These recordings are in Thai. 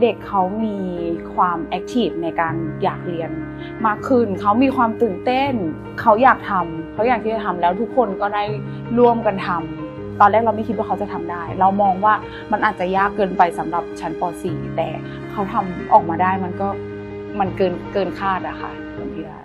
เด็กเขามีความแอคทีฟในการอยากเรียนมากขึ้น เขามีความตื่นเต้น เขาอยากทำเขาอยากที่จะทำแล้วทุกคนก็ได้ร่วมกันทำตอนแรกเราไม่คิดว่าเขาจะทำได้ เรามองว่ามันอาจจะยากเกินไปสำหรับชั้นป .4 แต่เขาทำออกมาได้มันก็มันเกินเกินคาดอะค่ะทำที่ได้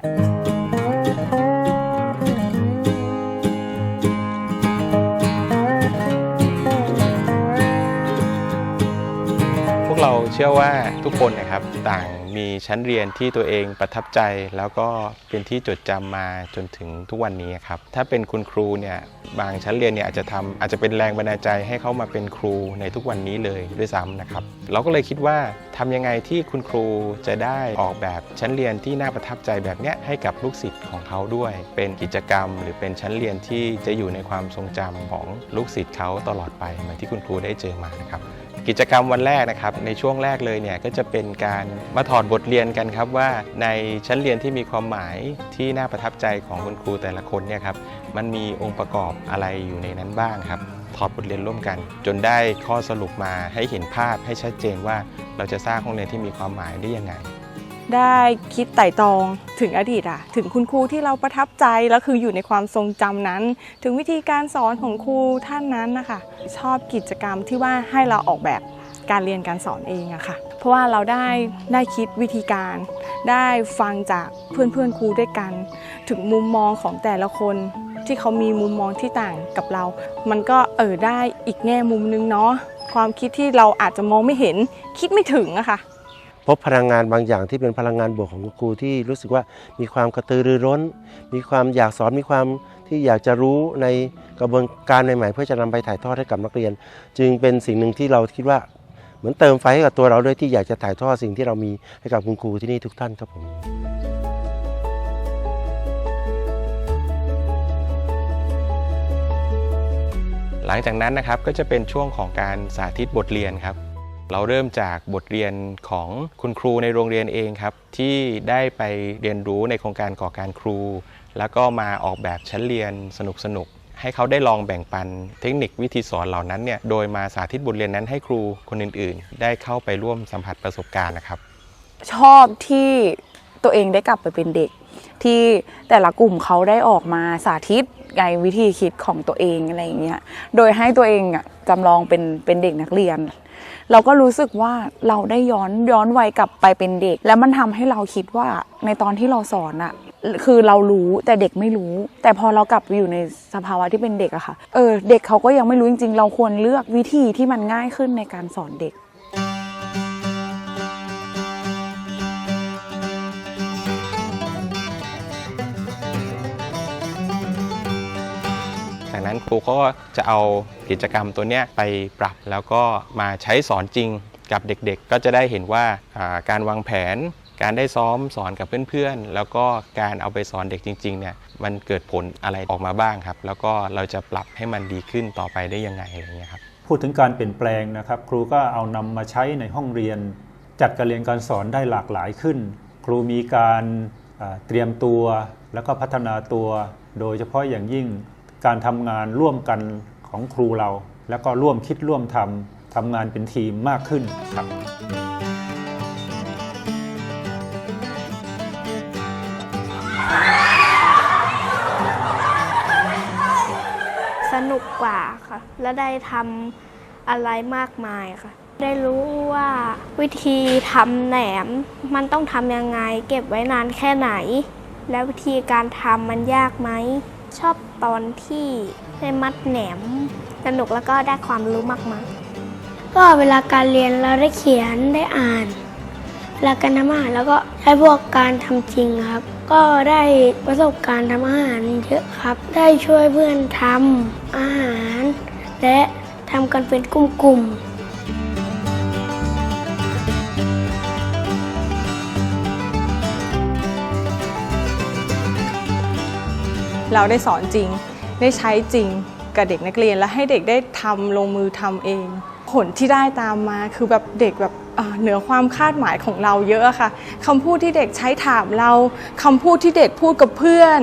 เราเชื่อว่าทุกคนนะครับต่างมีชั้นเรียนที่ตัวเองประทับใจ แล้วก็เป็นที่จดจำมาจนถึงทุกวันนี้ครับถ้าเป็นคุณครูเนี่ยบางชั้นเรียนเนี่ยอาจจะทำอาจจะเป็นแรงบันดาลใจให้เขามาเป็นครูในทุกวันนี้เลยด้วยซ้ำนะครับเราก็เลยคิดว่าทำยังไงที่คุณครูจะได้ออกแบบชั้นเรียนที่น่าประทับใจแบบเนี้ยให้กับลูกศิษย์ของเขาด้วย เป็นกิจกรรม หรือเป็นชั้นเรียนที่จะอยู่ในความทรงจำของลูกศิษย์เขาตลอดไปเหมือนที่คุณครูได้เจอมานะครับ กิจกรรมวันแรกนะครับในช่วงแรกเลยเนี่ยก็จะเป็นการมาถอดบทเรียนกันครับว่าในชั้นเรียนที่มีความหมายที่น่าประทับใจของคุณครูแต่ละคนเนี่ยครับมันมีองค์ประกอบอะไรอยู่ในนั้นบ้างครับถอดบทเรียนร่วมกัน จนได้ข้อสรุปมาให้เห็นภาพให้ชัดเจนว่าเราจะสร้างห้องเรียนที่มีความหมายได้ยังไง ได้คิดไต่ตรองถึงอดีตอะถึงคุณครูที่เราประทับใจแล้วคืออยู่ในความทรงจำนั้น ถึงวิธีการสอนของครูท่านนั้นนะคะชอบกิจกรรมที่ว่าให้เราออกแบบการเรียนการสอนเองอะค่ะ เพราะว่าเราได้ได้คิดวิธีการ ได้ฟังจากเพื่อนเพื่อนครูด้วยกัน ถึงมุมมองของแต่ละคนที่เขามีมุมมองที่ต่างกับเรา มันก็เออได้อีกแง่มุมนึงเนาะความคิดที่เราอาจจะมองไม่เห็นคิดไม่ถึงอะค่ะ พบพลังงานบางอย่างที่เป็นพลังงานบวกของครูที่รู้สึกว่ามีความกระตือรือร้น มีความอยากสอนมีความที่อยากจะรู้ในกระบวนการใหม่ๆเพื่อจะนำไปถ่ายทอดให้กับนักเรียน จึงเป็นสิ่งหนึ่งที่เราคิดว่าเหมือนเติมไฟให้กับตัวเราด้วยที่อยากจะถ่ายทอดสิ่งที่เรามีให้กับคุณครูที่นี่ทุกท่านครับผมหลังจากนั้นนะครับก็จะเป็นช่วงของการสาธิตบทเรียนครับ เราเริ่มจากบทเรียนของคุณครูในโรงเรียนเองครับ ที่ได้ไปเรียนรู้ในโครงการก่อการครู แล้วก็มาออกแบบชั้นเรียนสนุกๆให้เขาได้ลองแบ่งปันเทคนิควิธีสอนเหล่านั้นเนี่ยโดยมาสาธิตบทเรียนนั้นให้ครูคนอื่นๆ ได้เข้าไปร่วมสัมผัสประสบการณ์นะครับ ชอบที่ตัวเองได้กลับไปเป็นเด็ก ที่แต่ละกลุ่มเขาได้ออกมาสาธิต ไงวิธีคิดของตัวเองอะไรอย่างเงี้ย โดยให้ตัวเองอะจำลองเป็นเป็นเด็กนักเรียน เราก็รู้สึกว่าเราได้ย้อนย้อนวัยกลับไปเป็นเด็ก แล้วมันทำให้เราคิดว่าในตอนที่เราสอนอะคือเรารู้แต่เด็กไม่รู้ แต่พอเรากลับอยู่ในสภาวะที่เป็นเด็กอะค่ะเออเด็กเขาก็ยังไม่รู้จริงๆ เราควรเลือกวิธีที่มันง่ายขึ้นในการสอนเด็ก จากนั้นครูก็จะเอากิจกรรมตัวเนี้ยไปปรับ แล้วก็มาใช้สอนจริงกับเด็กๆ ก็จะได้เห็นว่าการวางแผน การได้ซ้อมสอนกับเพื่อนๆ แล้วก็การเอาไปสอนเด็กจริงๆเนี่ยมันเกิดผลอะไรออกมาบ้างครับ แล้วก็เราจะปรับให้มันดีขึ้นต่อไปได้ยังไงอะไรอย่างเงี้ยครับพูดถึงการเปลี่ยนแปลงนะครับ ครูก็เอานำมาใช้ในห้องเรียน จัดการเรียนการสอนได้หลากหลายขึ้น ครูมีการเตรียมตัวแล้วก็พัฒนาตัว โดยเฉพาะอย่างยิ่ง การทำงานร่วมกันของครูเรา แล้วก็ร่วมคิดร่วมทำทำงานเป็นทีมมากขึ้นครับสนุกกว่าค่ะ และได้ทำอะไรมากมายค่ะ ได้รู้ว่าวิธีทำแหนม มันต้องทำยังไง เก็บไว้นานแค่ไหน และวิธีการทำมันยากไหม ชอบ ตอนที่ได้มัดแหนม สนุกแล้วก็ได้ความรู้มากมายก็เวลาการเรียนเราได้เขียนได้อ่าน เวลาการทำอาหารแล้วก็ได้พวกการทำจริงครับ ก็ได้ประสบการณ์ทำอาหารเยอะครับ ได้ช่วยเพื่อนทำอาหาร และทำกันเป็นกลุ่มๆ เราได้สอนจริง ได้ใช้จริงกับเด็กนักเรียนและให้เด็กได้ทำลงมือทำเอง ผลที่ได้ตามมาคือแบบเด็กแบบเหนือความคาดหมายของเราเยอะค่ะคำพูดที่เด็กใช้ถามเราคำพูดที่เด็กพูดกับเพื่อน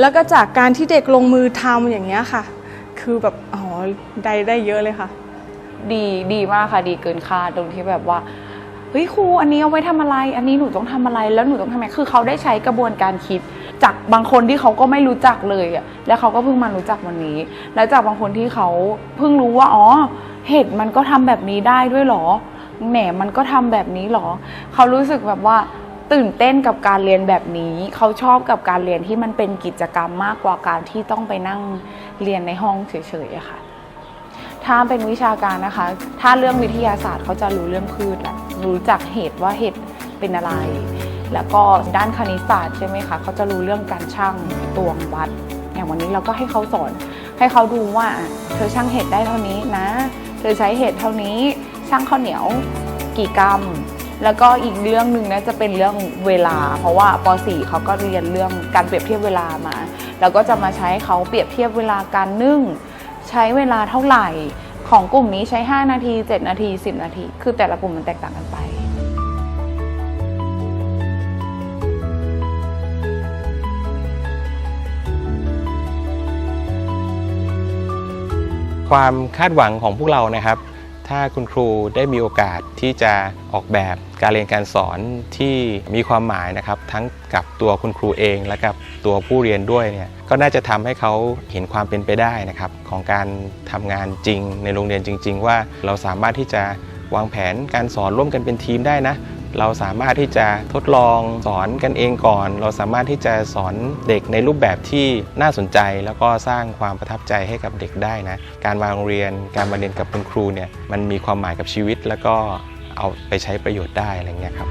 แล้วก็จากการที่เด็กลงมือทำอย่างเงี้ยค่ะ คือแบบอ๋อได้ได้เยอะเลยค่ะ ดีดีมากค่ะดีเกินคาดตรงที่แบบว่าเฮ้ยครูอันนี้เอาไว้ทำอะไร อันนี้หนูต้องทำอะไรแล้วหนูต้องทำไงคือเขาได้ใช้กระบวนการคิด จากบางคนที่เขาก็ไม่รู้จักเลยอะแล้วเขาก็เพิ่งมารู้จักวันนี้ แล้วจากบางคนที่เขาเพิ่งรู้ว่าอ๋อเห็ดมันก็ทำแบบนี้ได้ด้วยเหรอแหนมมันก็ทำแบบนี้เหรอ เขารู้สึกแบบว่าตื่นเต้นกับการเรียนแบบนี้ เขาชอบกับการเรียนที่มันเป็นกิจกรรมมากกว่าการที่ต้องไปนั่งเรียนในห้องเฉยๆอะค่ะ ถ้าเป็นวิชาการนะคะ ถ้าเรื่องวิทยาศาสตร์เขาจะรู้เรื่องพืชแหละรู้จักเหตุว่าเหตุเป็นอะไร แล้วก็ด้านคณิตศาสตร์ใช่ไหมคะเขาจะรู้เรื่องการชั่งตวงวัด อย่างวันนี้เราก็ให้เขาสอน ให้เขาดูว่าเธอชั่งเหตุได้เท่านี้นะ เธอใช้เหตุเท่านี้ชั่งข้าวเหนียวกี่กรัมแล้วก็อีกเรื่องหนึ่งนะจะเป็นเรื่องเวลา เพราะว่าป .4 เขาก็เรียนเรื่องการเปรียบเทียบเวลามา แล้วก็จะมาใช้ให้เขาเปรียบเทียบเวลาการนึ่ง ใช้เวลาเท่าไหร่ ของกลุ่มนี้ใช้ 5 นาที 7 นาที 10 นาที คือแต่ละกลุ่มมันแตกต่างกันไป ความคาดหวังของพวกเรานะครับ ถ้าคุณครูได้มีโอกาสที่จะออกแบบการเรียนการสอนที่มีความหมายนะครับ ทั้งกับตัวคุณครูเองและกับตัวผู้เรียนด้วยเนี่ยก็น่าจะทำให้เขาเห็นความเป็นไปได้นะครับ ของการทำงานจริงในโรงเรียนจริง ๆ ว่าเราสามารถที่จะวางแผนการสอนร่วมกันเป็นทีมได้นะ เราสามารถที่จะทดลองสอนกันเองก่อน เราสามารถที่จะสอนเด็กในรูปแบบที่น่าสนใจ แล้วก็สร้างความประทับใจให้กับเด็กได้นะ การวางโรงเรียน การมาเรียนกับคุณครูเนี่ยมันมีความหมายกับชีวิตแล้วก็เอาไปใช้ประโยชน์ได้อะไรเงี้ยครับ